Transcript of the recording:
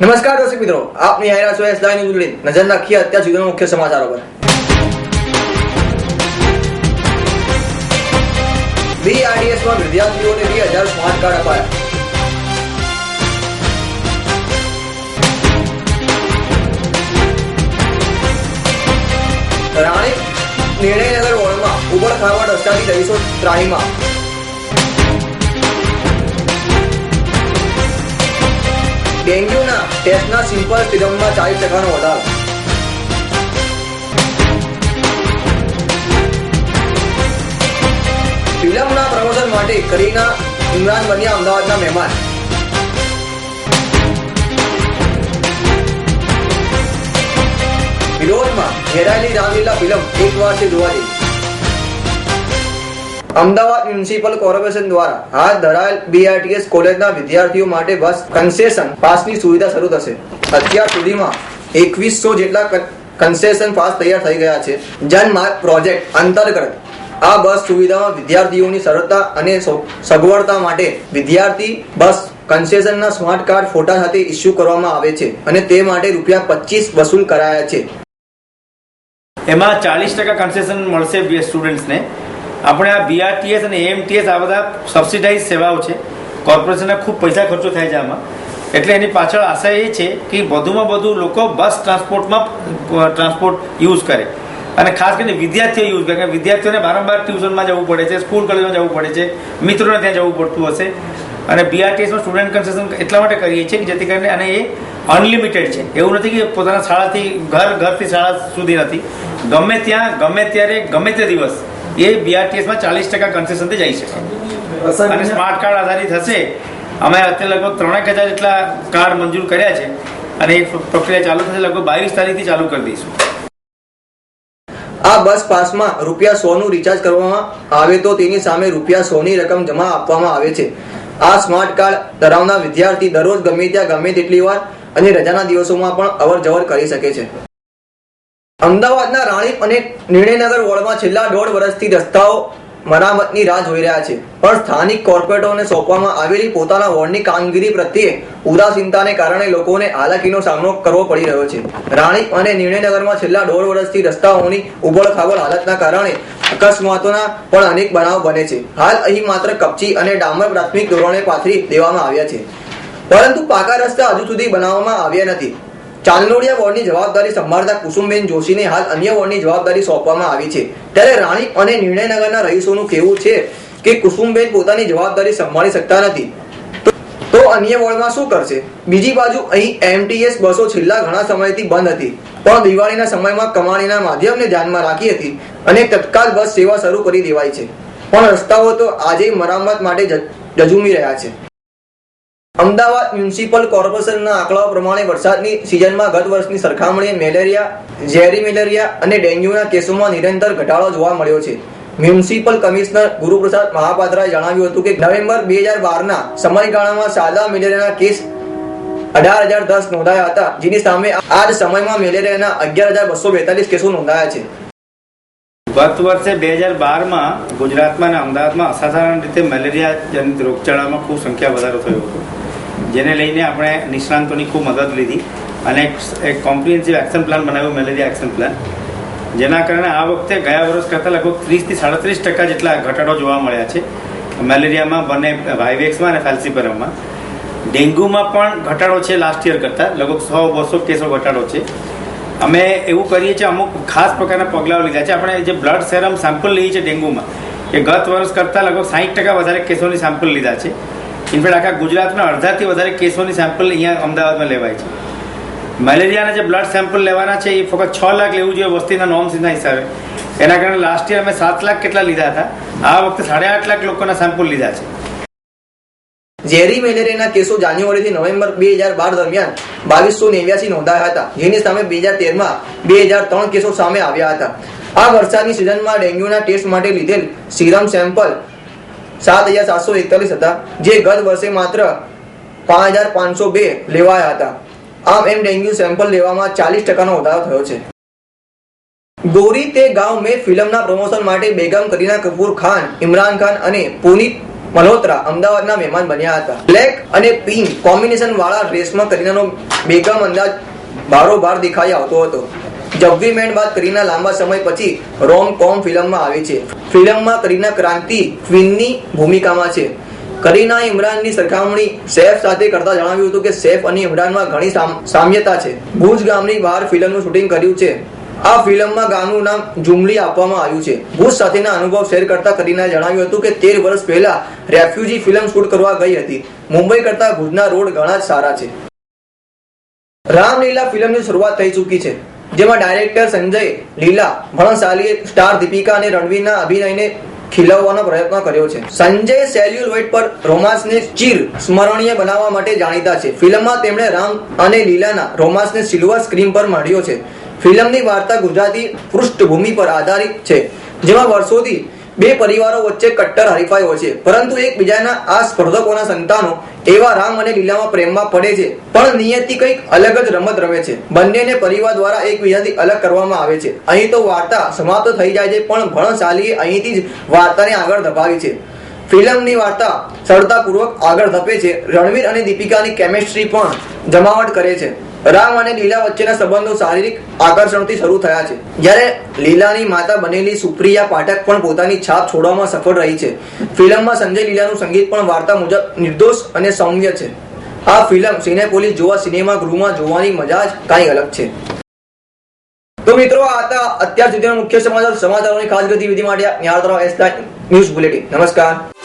નમસ્કાર દર્શક મિત્રો, આપની આયરા છો એસ લાઈન ન્યૂઝ નજર નાખીએ અત્યાર સુધીના મુખ્ય સમાચારો પર. BRDS માં વિદ્યાર્થીઓને બે હજાર સ્માર્ટ કાર્ડ અપાયા. રાણીપ નિર્ણયનગર વોર્ડમાં ઉબડ ખાવડ રસ્તાથી રહીશો ત્રાહીમાં. ડેન્ગ્યુના ટેસ્ટના સિમ્પલ સિરમમાં ચાલીસ ટકાનો વધારો. ફિલ્મના પ્રમોશન માટે કરીના ઇમરાન બન્યા અમદાવાદના મહેમાન. વિરોધમાં ઘેરાયેલી રામલીલા ફિલ્મ એક વારથી જોવા જેવી. અમદાવાદ મ્યુનિસિપલ કોર્પોરેશન દ્વારા હાથ ધરાયેલ બીઆરટીએસ કોલેજના વિદ્યાર્થીઓ માટે બસ કન્સેશન પાસની સુવિધા શરૂ થશે. અત્યાર સુધીમાં એકવીસો જેટલા કન્સેશન પાસ તૈયાર થઈ ગયા છે. જનમાર્ગ પ્રોજેક્ટ અંતર્ગત આ બસ સુવિધામાં વિદ્યાર્થીઓની સરળતા અને સગવડતા માટે વિદ્યાર્થી બસ કન્સેશનના સ્માર્ટ કાર્ડ ફોટા સાથે ઇસ્યુ કરવામાં આવે છે અને તે માટે રૂપિયા પચીસ વસૂલ કરાયા છે. એમાં ચાલીસ ટકા કન્સેશન મળશે સ્ટુડન્ટ્સને આપણે આ બીઆરટીએસ અને એમટીએસ આ બધા સબસિડાઇઝ સેવાઓ છે. કોર્પોરેશનના ખૂબ પૈસા ખર્ચો થાય છે આમાં. એટલે એની પાછળ આશા એ છે કે વધુમાં વધુ લોકો બસ ટ્રાન્સપોર્ટમાં ટ્રાન્સપોર્ટ યુઝ કરે. અને ખાસ કરીને વિદ્યાર્થીઓ યુઝ કરે. વિદ્યાર્થીઓને વારંવાર ટ્યુશનમાં જવું પડે છે સ્કૂલ કોલેજમાં જવું પડે છે, મિત્રોને ત્યાં જવું પડતું હશે. અને બીઆરટીએસમાં સ્ટુડન્ટ કન્સેશન એટલા માટે કરીએ છીએ કે જેથી કરીને અને એ અનલિમિટેડ છે. એવું નથી કે પોતાના શાળાથી ઘર ઘરથી શાળા સુધી નથી. ગમે ત્યાં ગમે ત્યારે ગમે તે દિવસ એ બીઆરટીએસમાં ચાલીસ ટકા કન્સેશનથી જઈ શકે. અને સ્માર્ટ કાર્ડ આધારિત હશે. અમે અત્યારે લગભગ ત્રણેક હજાર જેટલા કાર્ડ મંજૂર કર્યા છે. અને એ પ્રક્રિયા ચાલુ થશે લગભગ બાવીસ તારીખથી ચાલુ કરી દઈશું. આ બસ પાસમાં રૂપિયા સો નું રિચાર્જ કરવામાં આવે તો તેની સામે રૂપિયા સો ની રકમ જમા આપવામાં આવે છે. આ સ્માર્ટ કાર્ડ ધરાવના વિદ્યાર્થી દરરોજ ગમે ત્યાં ગમે તેટલી વાર અને રજાના દિવસોમાં પણ અવર જવર કરી શકે છે. અમદાવાદના રાણીપ અને નિર્ણયનગર વોર્ડમાં છેલ્લા દોઢ વર્ષથી રસ્તાઓ મરામતની રાહ જોઈ રહ્યા છે. પણ સ્થાનિક કોર્પોરેટરોને સોંપવામાં આવેલી પોતાના વોર્ડની કામગીરી પ્રત્યે ઉદાસીનતાને કારણે લોકોને હાલાકીનો સામનો કરવો પડી રહ્યો છે. રાણીપ અને નિર્ણયનગરમાં છેલ્લા દોઢ વર્ષથી રસ્તાઓની ઉબળખાબળ હાલતના કારણે અકસ્માતોના પણ અનેક બનાવ બને છે. હાલ અહીં માત્ર કપચી અને ડામર પ્રાથમિક ધોરણે પાથરી દેવામાં આવ્યા છે. પરંતુ પાકા રસ્તા હજુ સુધી બનાવવામાં આવ્યા નથી. ચાંદલોડિયા વોર્ડની જવાબદારી સંભાળતા કુસુમબેન જોશીને હાલ અન્ય વોર્ડની જવાબદારી સોંપવામાં આવી છે. ત્યારે રાણી અને નિર્ણયનગરના રહીશોનું કહેવું છે કે કુસુમબેન પોતાની જવાબદારી સંભાળી શકતા નથી. તો- અન્ય વોર્ડમાં શું કરશે? બીજી બાજુ અહીં એમટીએસ બસો છેલ્લા ઘણા સમયથી બંધ હતી. પણ દિવાળીના સમયમાં કમાણીના માધ્યમને ધ્યાનમાં રાખી હતી અને તત્કાલ બસ સેવા શરૂ કરી દેવાઈ છે. પણ રસ્તાઓ તો આજે મરામત માટે જજુમી રહ્યા છે. અમદાવાદ મ્યુનિસિપલ કોર્પોરેશનના આંકડાઓ પ્રમાણે વરસાદની સિઝનમાં ગત વર્ષની સરખામણીએ મેલેરિયા, ઝેરી મેલેરિયા અને ડેન્ગ્યુના કેસોમાં નિરંતર ઘટાડો જોવા મળ્યો છે. મ્યુનિસિપલ કમિશનર ગુરુપ્રસાદ મહાપાત્રાએ જણાવ્યું હતું કે નવેમ્બર બે હજાર બારના સમયગાળામાં સાદા મેલેરિયાના કેસ અઢાર હજાર દસ નોંધાયા હતા, જેની સામે આ જ સમયમાં મેલેરિયાના અગિયાર હજાર બસો બેતાલીસ કેસો નોંધાયા છે. ગત વર્ષે બે હજાર બારમાં ગુજરાતમાં અને અમદાવાદમાં અસાધારણ રીતે મેલેરિયા જનિત રોગચાળામાં ખૂબ સંખ્યા વધારો થયો હતો. જેને લઈને આપણે નિષ્ણાંતોની ખૂબ મદદ લીધી અને એક કોમ્પ્રિહેન્સિવ એક્શન પ્લાન બનાવ્યો, મેલેરિયા એક્શન પ્લાન જેના કારણે આ વખતે ગયા વર્ષ કરતાં લગભગ ત્રીસથી સાડત્રીસ ટકા જેટલા ઘટાડો જોવા મળ્યા છે. મેલેરિયામાં બંને વાઇવેક્સમાં અને ફેલ્સીપરમમાં. ડેન્ગ્યુમાં પણ ઘટાડો છે લાસ્ટ યર કરતાં, લગભગ સો, બસો કેસો ઘટાડો છે. અમે એવું કરીએ છીએ, અમુક ખાસ પ્રકારના પગલાઓ લીધા છે. આપણે જે બ્લડ સેરમ સેમ્પલ લઈએ છીએ ડેન્ગ્યુમાં, એ ગત વર્ષ કરતાં લગભગ સાહીઠ ટકા વધારે કેસોની સેમ્પલ લીધા છે. ઇનફેક્ટ આખા ગુજરાતના અડધાથી વધારે કેસોની સેમ્પલ અહીંયા અમદાવાદમાં લેવાય છે. મેલેરિયાના જે બ્લડ સેમ્પલ લેવાના છે, એ ફક્ત છ લાખ લેવું જોઈએ વસ્તીના નોર્મ્સના હિસાબે. એના કારણે લાસ્ટ યર અમે સાત લાખ કેટલા લીધા હતા? આ વખતે સાડા આઠ લાખ લોકોના સેમ્પલ લીધા છે. ઝેરી મેલેરિયાના કેસો જાન્યુઆરીથી નવેમ્બર બે હજાર બાર દરમિયાન બાવીસો નેવ્યાસી નોંધાયા હતા. જેની સામે બે હજાર તેરમાં બે હજાર ત્રણ કેસો સામે આવ્યા હતા. આ વરસાદની સિઝનમાં ડેન્ગ્યુના ટેસ્ટ માટે લીધેલ સિરમ સેમ્પલ સાત હજાર સાતસો એકતાલીસ હતા, જે ગત વર્ષે માત્ર પાંચ હજાર પાંચસો બે લેવાયા હતા. આમ એમ ડેન્ગ્યુ સેમ્પલ લેવામાં ચાલીસ ટકાનો વધારો થયો છે. ગોરી તે ગાંવ મેં ફિલ્મના પ્રમોશન માટે બેગમ કરીના કપૂર ખાન, ઇમરાન ખાન અને પુનિત મલ્હોત્રા અમદાવાદના મહેમાન બન્યા હતા. બ્લેક અને પિંક કોમ્બિનેશન વાળા ડ્રેસમાં કરીનાનો બેગમ અંદાજ બારોબાર દેખાઈ આવતો હતો. જબ્બી મેન બાદ કરીના લાંબા સમય પછી રોમ કોમ ફિલ્મમાં આવી છે. ફિલ્મમાં કરીના ક્રાંતિ ક્વીનની ભૂમિકામાં છે. કરીના ઇમરાનની સરખામણી સૈફ સાથે કરતા જણાવ્યું હતું કે સૈફ અને ઇમરાનમાં ઘણી સામ્યતા છે. ભુજ ગામની બહાર ફિલ્મનું શૂટિંગ કર્યું છે. આ ફિલ્મમાં ગામનું નામ જુમલી આપવામાં આવ્યું છે. ભુજ સાથેના અનુભવ શેર કરતા કરીનાએ જણાવ્યું હતું કે તેર વર્ષ પહેલા રેફ્યુજી ફિલ્મ શૂટ કરવા ગઈ હતી. મુંબઈ કરતા ભુજના રોડ ઘણા જ સારા છે. રામલીલા ફિલ્મની શરૂઆત થઈ ચૂકી છે. જેમાં ડાયરેક્ટર સંજય લીલા ભણસાલીએ સ્ટાર દીપિકા અને રણવીરના અભિનયને ખીલવવાનો પ્રયત્ન કર્યો છે. સંજય સેલ્યુલોઇડ પર રોમાન્સને ચીર સ્મરણીય બનાવવા માટે જાણીતા છે. ફિલ્મમાં તેમણે રામ અને લીલાના રોમાન્સને સિલ્વર સ્ક્રીન પર મળ્યો છે. ફિલ્મની વાર્તા ગુજરાતી પૃષ્ઠભૂમિ પર આધારિત છે, જેમાં વર્ષોથી બે પરિવારો વચ્ચે કટ્ટર હરીફાઈ હોય છે. પરંતુ એકબીજાના આ સ્પર્ધકોના સંતાનો એવા રામ અને લીલામાં પ્રેમમાં પડે છે. પણ નિયતિ કંઈક અલગ જ રમત રમે છે. બંનેને પરિવાર દ્વારા એકબીજાથી અલગ કરવામાં આવે છે. અહીં તો વાર્તા સમાપ્ત થઈ જાય છે, પણ ભણશાલીએ અહીંથી જ વાર્તાને આગળ ધપાવી છે. ફિલ્મની વાર્તા સરળતાપૂર્વક આગળ ધપે છે. રણવીર અને દીપિકાની કેમિસ્ટ્રી પણ જમાવટ કરે છે. રામ અને લીલા વચ્ચેના સંબંધો શારીરિક આકર્ષણથી શરૂ થયા છે. જ્યારે લીલાની માતા બનેલી સુપ્રિયા પાઠક પણ પોતાની છાપ છોડવામાં સફળ રહી છે. ફિલ્મમાં સંજય લીલાનું સંગીત પણ વાર્તા મુજબ નિર્દોષ અને સૌમ્ય છે. આ ફિલ્મ સિનેપોલિસ જોવા સિનેમા ગૃહમાં જોવાની મજા જ કાંઈ અલગ છે. તો મિત્રો, આ હતા અત્યાર સુધીના મુખ્ય સમાચાર. સમાચારોની ખાસ ગતિવિધિ માટે નિહાળતા રહો એસ ન્યૂઝ બુલેટિન નમસ્કાર.